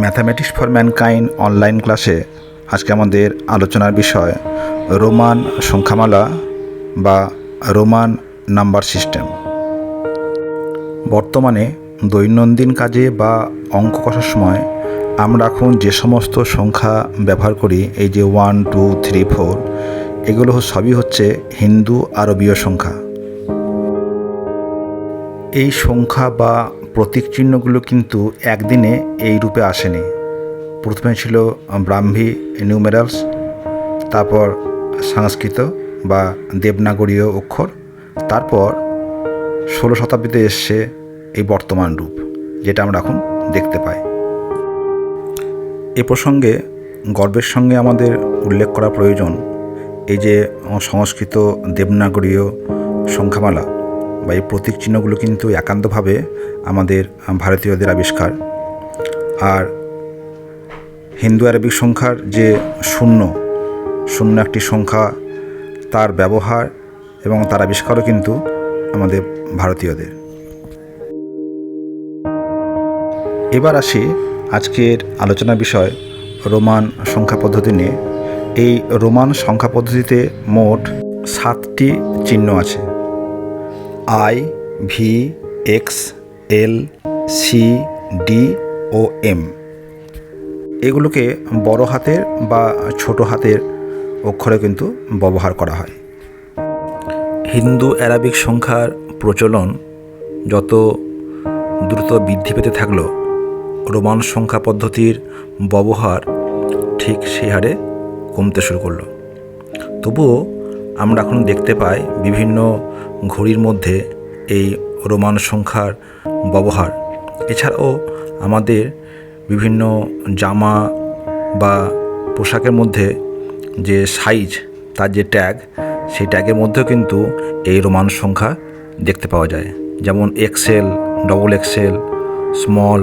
Mathematics for mankind online ক্লাসে আজকে আমাদের আলোচনার বিষয় রোমান সংখ্যামালা বা রোমান নাম্বার সিস্টেম। বর্তমানে দৈনন্দিন কাজে বা অঙ্ক কষার সময় আমরা এখন যে সমস্ত সংখ্যা ব্যবহার করি, এই যে ওয়ান টু থ্রি ফোর এগুলো সবই হচ্ছে হিন্দু আরবীয় সংখ্যা। এই সংখ্যা বা প্রতীক চিহ্নগুলো কিন্তু একদিনে এই রূপে আসেনি। প্রথমে ছিল ব্রাহ্মী নিউমেরালস তারপর সংস্কৃত বা দেবনাগরীয় অক্ষর, তারপর ষোলো শতাব্দীতে এসছে এই বর্তমান রূপ, যেটা আমরা এখন দেখতে পাই। এ প্রসঙ্গে গর্বের সঙ্গে আমাদের উল্লেখ করা প্রয়োজন, এই যে সংস্কৃত, দেবনাগরীয় সংখ্যামালা বা এই প্রতীক চিহ্নগুলো কিন্তু একান্তভাবে আমাদের ভারতীয়দের আবিষ্কার। আর হিন্দু আরবিক সংখ্যার যে শূন্য শূন্য একটি সংখ্যা, তার ব্যবহার এবং তার আবিষ্কারও কিন্তু আমাদের ভারতীয়দের। এবার আসি আজকের আলোচনা বিষয় রোমান সংখ্যা পদ্ধতি নিয়ে। এই রোমান সংখ্যা পদ্ধতিতে মোট সাতটি চিহ্ন আছে। I, V, X, L, C, D, O, M. এগুলোকে বড় হাতের বা ছোট হাতের অক্ষরে কিন্তু ব্যবহার করা হয়। হিন্দু অ্যারাবিক সংখ্যার প্রচলন যত দ্রুত বৃদ্ধি পেতে থাকল, রোমান সংখ্যা পদ্ধতির ব্যবহার ঠিক সেই হারে কমতে শুরু করল। তবুও আমরা এখন দেখতে পাই বিভিন্ন ঘড়ির মধ্যে এই রোমান সংখ্যার ব্যবহার। এছাড়াও আমাদের বিভিন্ন জামা বা পোশাকের মধ্যে যে সাইজ তার যে ট্যাগ সেই ট্যাগের মধ্যেও কিন্তু এই রোমান সংখ্যা দেখতে পাওয়া যায়। যেমন XL double XL small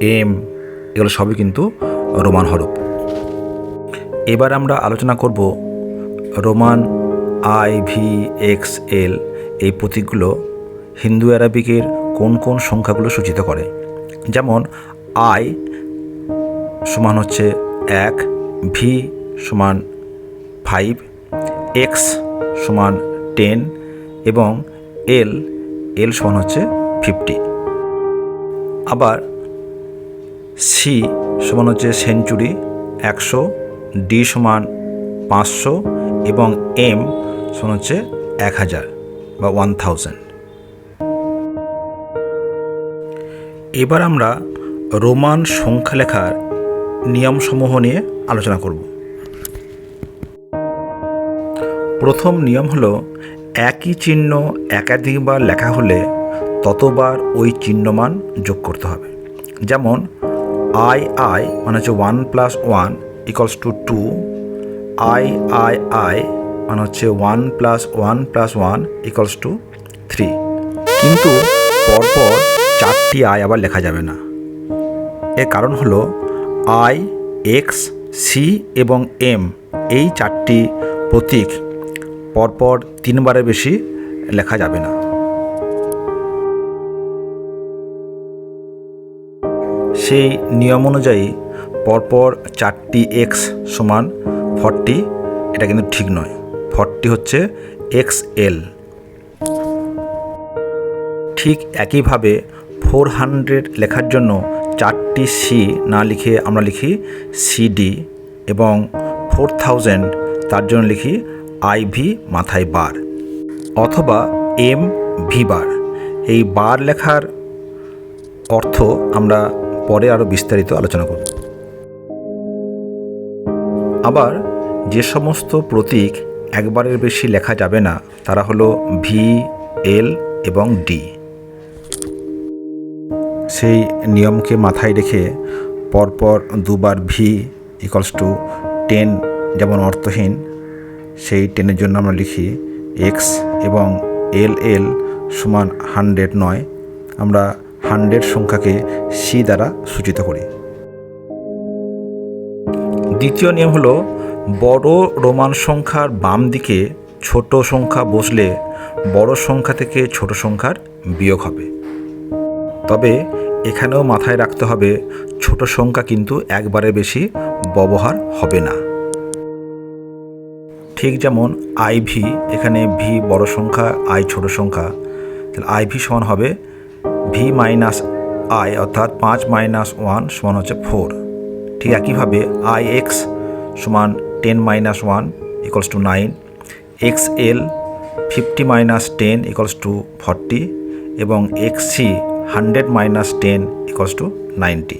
M এগুলো সবই কিন্তু রোমান হরফ। এবার আমরা আলোচনা করব Roman I V X L এই প্রতীকগুলো হিন্দু অ্যারাবিকের কোন কোন সংখ্যাগুলো সূচিত করে? যেমন আই সমান হচ্ছে এক, ভি সমান ফাইভ, এক্স সমান টেন এবং এল এল সমান হচ্ছে ফিফটি। আবার সি সমান হচ্ছে সেঞ্চুরি একশো, ডি সমান পাঁচশো এবং এম সমান হচ্ছে এক হাজার বা ওয়ান থাউজেন্ড এবার আমরা রোমান সংখ্যা লেখার নিয়মসমূহ নিয়ে আলোচনা করব। প্রথম নিয়ম হলো, একই চিহ্ন একাধিকবার লেখা হলে ততবার ওই চিহ্নমান যোগ করতে হবে। যেমন, আই আই মানে হচ্ছে one plus one equals to two I I I মানে হচ্ছে one plus one plus one equals to three কিন্তু পরপর চারটি আয় আবার লেখা যাবে না। এর কারণ হলো আই এক্স সি এবং এম এই চারটি প্রতীক পরপর তিনবারের বেশি লেখা যাবে না। সেই নিয়ম অনুযায়ী পরপর চারটি এক্স সমান ফর্টি এটা কিন্তু ঠিক নয়। ফর্টি হচ্ছে এক্স এল। ঠিক একইভাবে ফোর হান্ড্রেড লেখার জন্য চারটি সি না লিখে আমরা লিখি সিডি এবং ফোর থাউজেন্ড তার জন্য লিখি আইভি মাথায় বার অথবা এম ভি বার। এই বার লেখার অর্থ আমরা পরে আরও বিস্তারিত আলোচনা করব। আবার যে সমস্ত প্রতীক একবারের বেশি লেখা যাবে না। তারা হলো ভি, এল এবং ডি। সেই নিয়মকে মাথায় রেখে পরপর দুবার ভি ইকলস টু টেন যেমন অর্থহীন, সেই টেনের জন্য আমরা লিখি এক্স এবং এল এল সমান হান্ড্রেড নয়। আমরা হান্ড্রেড সংখ্যাকে সি দ্বারা সূচিত করি। দ্বিতীয় নিয়ম হলো বড় রোমান সংখ্যার বাম দিকে ছোট সংখ্যা বসলে বড় সংখ্যা থেকে ছোট সংখ্যার বিয়োগ হবে। তবে এখানেও মাথায় রাখতে হবে, ছোট সংখ্যা কিন্তু একবারে বেশি ব্যবহার হবে না। ঠিক যেমন আই ভি এখানে ভি বড় সংখ্যা আই ছোট সংখ্যা, তাহলে আই ভি সমান হবে ভি মাইনাস আই অর্থাৎ পাঁচ মাইনাস ওয়ান সমান হচ্ছে ফোর ঠিক একইভাবে আই এক্স সমান ten minus one equals to nine X L fifty minus ten equals to forty এবং X C hundred minus ten equals to ninety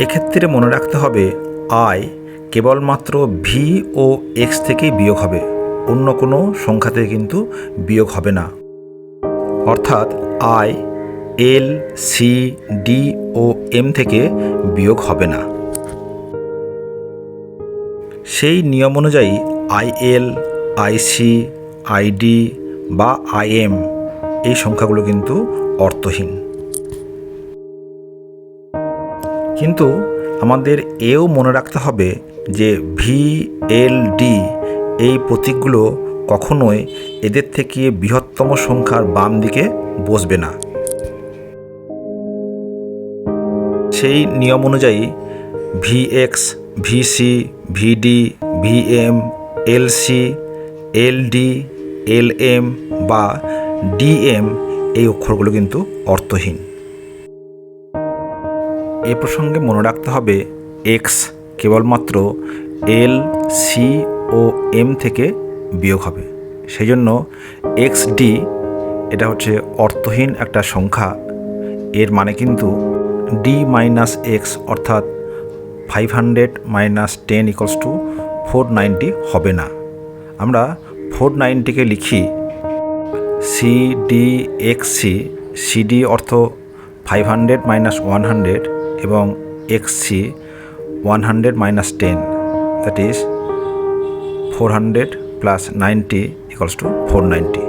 এক্ষেত্রে মনে রাখতে হবে আই কেবলমাত্র ভি ও এক্স থেকেই বিয়োগ হবে, অন্য কোনো সংখ্যা থেকে কিন্তু বিয়োগ হবে না। অর্থাৎ আই এল সি ডি ও এম থেকে বিয়োগ হবে না। সেই নিয়ম অনুযায়ী আইএল আইসি আইডি বা আইএম এই সংখ্যাগুলো কিন্তু অর্থহীন। কিন্তু আমাদের এও মনে রাখতে হবে যে ভি এল ডি এই প্রতীকগুলো কখনোই এদের থেকে বৃহত্তম সংখ্যার বাম দিকে বসবে না। সেই নিয়ম অনুযায়ী V X VC, VD, VM, LC, LD, LM বা ডিএম এই অক্ষরগুলো কিন্তু অর্থহীন। এ প্রসঙ্গে মনে রাখতে হবে, এক্স কেবলমাত্র এল, সি ও এম থেকে বিয়োগ হবে। সেই জন্য এক্স ডি এটা হচ্ছে অর্থহীন একটা সংখ্যা। এর মানে কিন্তু ডি মাইনাস এক্স অর্থাৎ five hundred minus ten equals to four ninety হবে না। আমরা ফোর নাইনটিকে লিখি সি ডি এক্স সিডি অর্থ five hundred minus one hundred এবং X one hundred minus ten that is four hundred plus ninety equals to four ninety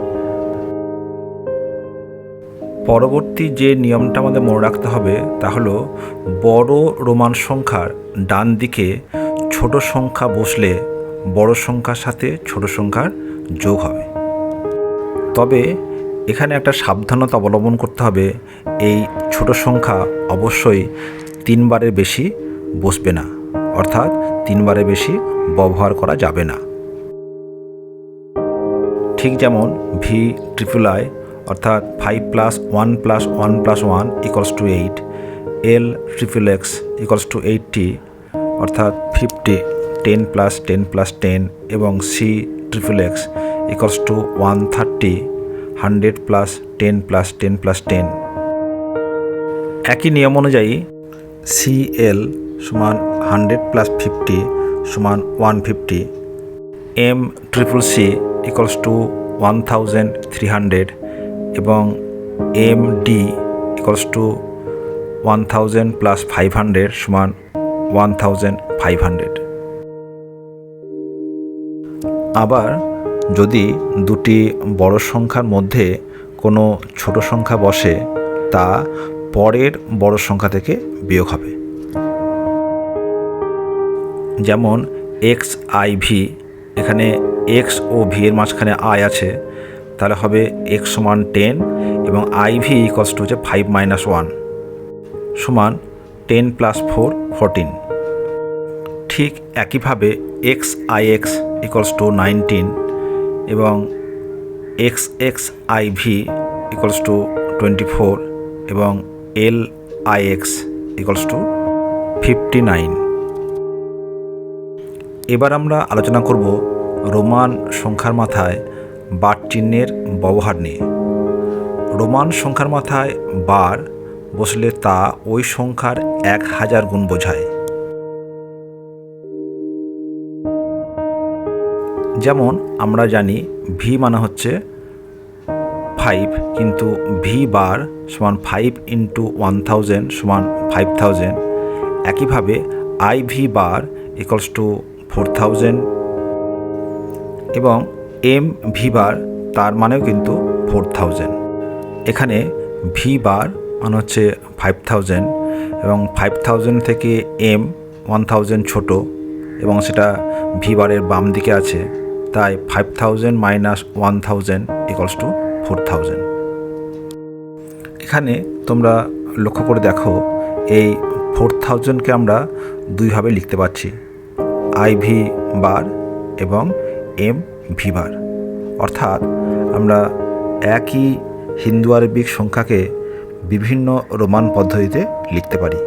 পরবর্তী যে নিয়মটা আমাদের মনে রাখতে হবে তা হলো বড় রোমান সংখ্যার ডান দিকে ছোট সংখ্যা বসলে বড় সংখ্যার সাথে ছোট সংখ্যার যোগ হবে। তবে এখানে একটা সাবধানতা অবলম্বন করতে হবে, এই ছোট সংখ্যা অবশ্যই তিনবারের বেশি বসবে না, অর্থাৎ তিনবারের বেশি ব্যবহার করা যাবে না। ঠিক যেমন ভি ট্রিপল আই অর্থাৎ five plus one plus one plus one equals to eight L triple X equals to eighty অর্থাৎ fifty ten plus ten plus ten এবং C triple X equals to one thirty hundred plus ten plus ten plus ten একই নিয়ম অনুযায়ী C L সমান hundred plus fifty সমান one fifty M triple C equals to one thousand three hundred এবং M D equals to one thousand plus five hundred সমান one thousand five hundred আবার যদি দুটি বড় সংখ্যার মধ্যে কোনো ছোট সংখ্যা বসে, তা পরের বড় সংখ্যা থেকে বিয়োগ হবে। যেমন এক্স আই ভি এখানে এক্স ও ভি এর মাঝখানে আই আছে, তাহলে হবে এক্স সমান টেন এবং আই ভি ইকলস টু হচ্ছে ফাইভ মাইনাস ওয়ান সমান টেন প্লাস ফোর ফোরটিন। ঠিক একইভাবে X I X equals to nineteen এবং X X I V equals to twenty four এবং L I X equals to fifty nine এবার আমরা আলোচনা করব রোমান সংখ্যার মাথায় বার চিহ্নের ব্যবহার নিয়ে। রোমান সংখ্যার মাথায় বার বসলে তা ওই সংখ্যার এক হাজার গুণ বোঝায়। যেমন আমরা জানি ভি মানে হচ্ছে ফাইভ কিন্তু ভি বার সমান ফাইভ ইন্টু ওয়ান থাউজেন্ড সমান ফাইভ থাউজেন্ড একইভাবে I V bar equals to four thousand এবং এম ভি বার তার মানেও কিন্তু ফোর থাউজেন্ড এখানে ভি বার মানে হচ্ছে ফাইভ থাউজেন্ড এবং ফাইভ থাউজেন্ড থেকে এম ওয়ান থাউজেন্ড ছোটো এবং সেটা ভি বারের বাম দিকে আছে, তাই five thousand minus one thousand equals to four thousand এখানে তোমরা লক্ষ্য করে দেখো, এই ফোর থাউজেন্ডকে আমরা দুইভাবে লিখতে পারছি আই ভি বার এবং এম ভি বার। অর্থাৎ আমরা একই হিন্দু আরবিক সংখ্যাকে বিভিন্ন রোমান পদ্ধতিতে লিখতে পারি।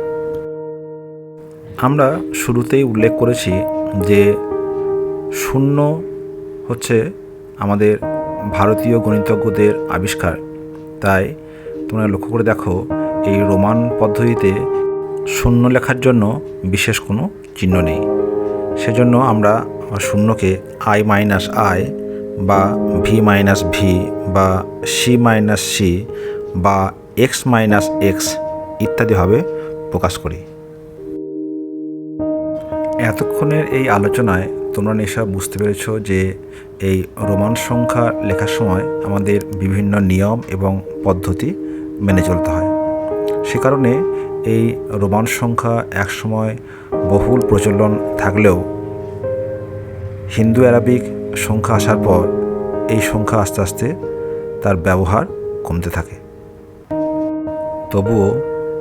আমরা শুরুতেই উল্লেখ করেছি যে শূন্য হচ্ছে আমাদের ভারতীয় গণিতজ্ঞদের আবিষ্কার। তাই তোমরা লক্ষ্য করে দেখো, এই রোমান পদ্ধতিতে শূন্য লেখার জন্য বিশেষ কোনো চিহ্ন নেই। সেজন্য আমরা শূন্যকে আই মাইনাস আই বা ভি মাইনাস ভি বা সি মাইনাস সি বা এক্স মাইনাস এক্স ইত্যাদিভাবে প্রকাশ করি। এতক্ষণের এই আলোচনায় তোমরা নিশ্চয় বুঝতে পেরেছ যে এই রোমান সংখ্যা লেখার সময় আমাদের বিভিন্ন নিয়ম এবং পদ্ধতি মেনে চলতে হয়। সে কারণে এই রোমান সংখ্যা একসময় বহুল প্রচলন থাকলেও হিন্দু অ্যারাবিক সংখ্যা আসার পর এই সংখ্যা আস্তে আস্তে তার ব্যবহার কমতে থাকে। তবুও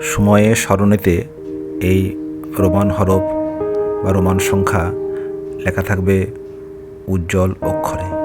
সময়ে স্মরণেতে এই রোমান হরফ বা রোমান সংখ্যা লেখা থাকবে উজ্জ্বল অক্ষরে।